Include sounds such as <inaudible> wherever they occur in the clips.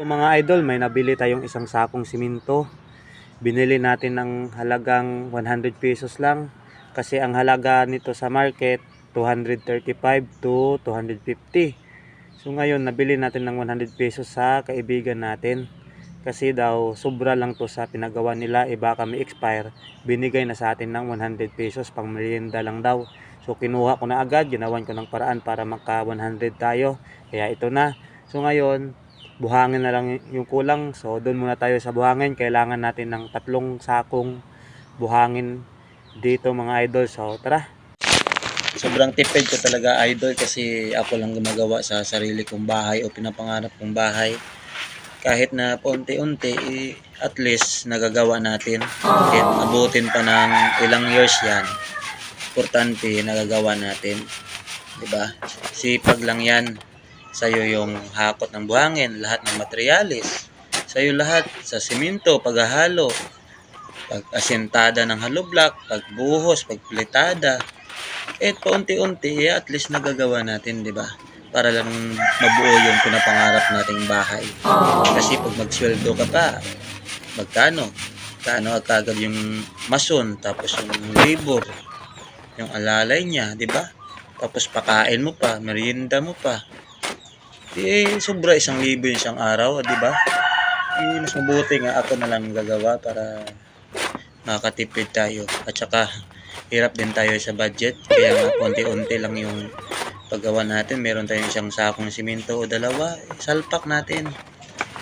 Mga idol, may nabili tayong isang sakong siminto. Binili natin ng halagang 100 pesos lang. Kasi ang halaga nito sa market, 235 to 250. So ngayon, nabili natin ng 100 pesos sa kaibigan natin. Kasi daw, sobra lang to sa pinagawa nila. E baka may expire. Binigay na sa atin ng 100 pesos. Pang merienda lang daw. So kinuha ko na agad. Ginawan ko ng paraan para maka 100 tayo. Kaya ito na. So ngayon, buhangin na lang yung kulang. So doon muna tayo sa buhangin. Kailangan natin ng tatlong sakong buhangin dito mga idol. So tara. Sobrang tipid ko talaga idol kasi ako lang gumagawa sa sarili kong bahay o pinapangarap kong bahay. Kahit na paunti-unti, eh, at least nagagawa natin. Kahit abutin pa ng ilang years yan, importante nagagawa natin. 'Di ba? Sipag lang yan. Sa'yo yung hakot ng buhangin, lahat ng materialis. Sa'yo lahat, sa simento, paghahalo, pag-asentada ng hollow block, pagbuhos, pagplitada, eh paunti-unti eh, at least nagagawa natin, 'di ba? Para lang mabuo yung pinapangarap nating bahay. Kasi pag magsweldo ka pa, magkano? Kano agad yung mason, tapos yung labor, yung alalay niya, 'di ba? Tapos pakain mo pa, merienda mo pa. Eh, sobra isang libo yung isang araw, 'di ba? Eh, mas mabuti nga ako na lang gagawa para makakatipid tayo. At saka, hirap din tayo sa budget. Kaya nga, konti-unti lang yung paggawa natin. Meron tayong isang sakong simento o dalawa. eh, Salpak natin.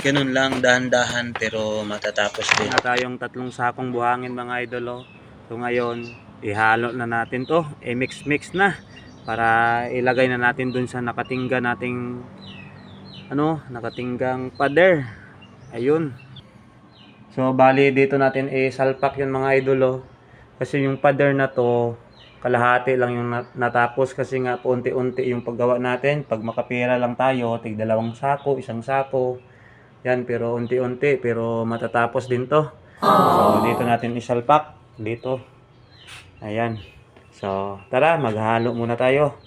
Ganun lang, dahan-dahan, pero matatapos din. na tayong tatlong sakong buhangin mga idol. Oh. So ngayon, ihalo na natin to. I-mix-mix na para ilagay na natin dun sa nakatingga nating ano, nakatinggang pader. Ayun. So bali dito natin isalpak yun mga idol. Oh. Kasi yung pader na to, kalahati lang yung nat- natapos kasi nga unti-unti yung paggawa natin. Pag makapira lang tayo, tig dalawang sako, isang sako. Yan, pero unti-unti, pero matatapos din to. So, dito natin isalpak. Dito. Ayan. So, tara, maghalo muna tayo.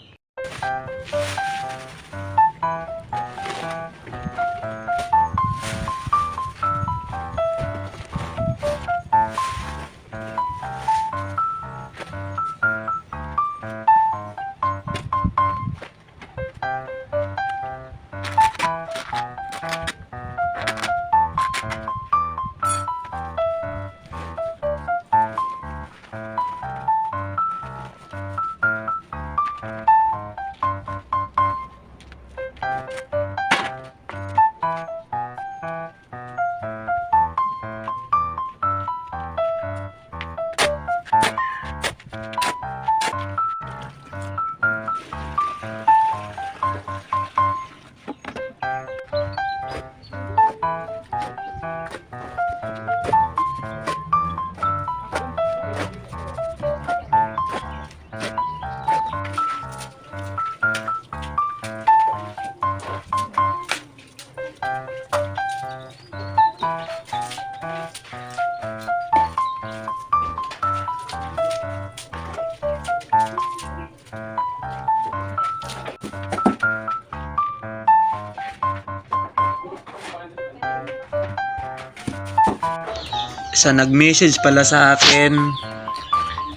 Sa nag-message pala sa akin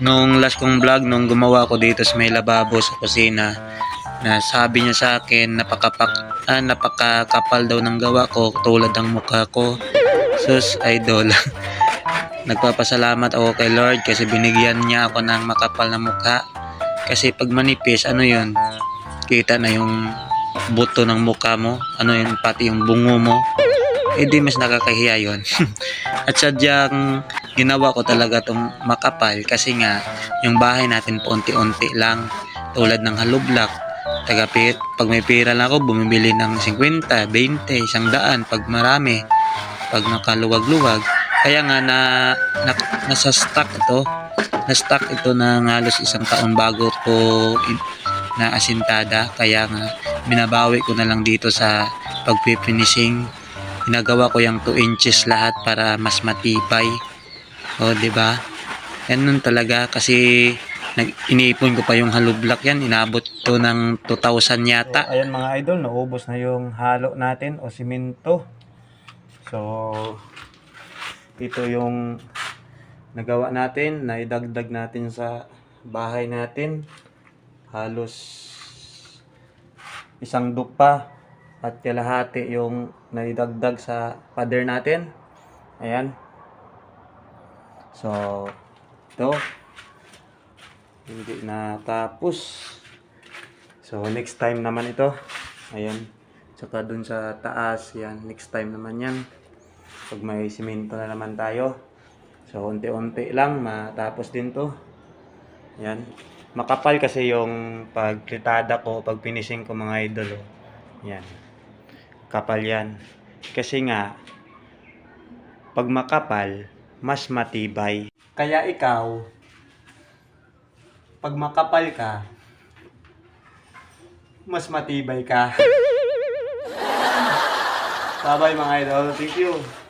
nung last kong vlog nung gumawa ko dito sa may lababo sa kusina na sabi niya sa akin napakapak ah, napakakapal daw ng gawa ko tulad ng mukha ko. Sus idol. <laughs> Nagpapasalamat ako kay Lord kasi binigyan niya ako ng makapal na mukha. Kasi pag manipis ano yun? Kita na yung buto ng mukha mo ano yun? Pati yung bungo mo eh di mas nakakahiya yun <laughs> At sadyang ginawa ko talaga tong makapal kasi nga yung bahay natin paunti-unti lang tulad ng block. Tagapit, pag may pera lang ako, bumibili ng 50, 20, isang daan pag marami. Pag nakaluwag-luwag. Kaya nga na, na nasa stock ito. Na-stock ito ng halos isang taon bago ko in- na asintada. Kaya nga binabawi ko na lang dito sa pagpifinishing ginagawa ko yung 2 inches lahat para mas matibay. O, ba? Yan nun talaga kasi nag iniipon ko pa yung hollow block yan. Inabot to ng 2,000 So, yata. ayan mga idol, naubos na yung halo natin o simento. So, ito yung nagawa natin, na idagdag natin sa bahay natin. Halos isang dupa at kalahati yung naidagdag sa pader natin. Ayan. So, ito. Hindi na tapos. So, next time naman ito. Ayan. Tsaka dun sa taas, yan. Next time naman yan. Pag may simento na naman tayo. So, unti-unti lang, matapos din to. Yan. Makapal kasi yung pagplitada ko, pag finishing ko mga idol. Oh. Kapal yan. Kasi nga, pag makapal, mas matibay. Kaya ikaw, pag makapal ka, mas matibay ka. <laughs> Bye-bye mga idol. Thank you.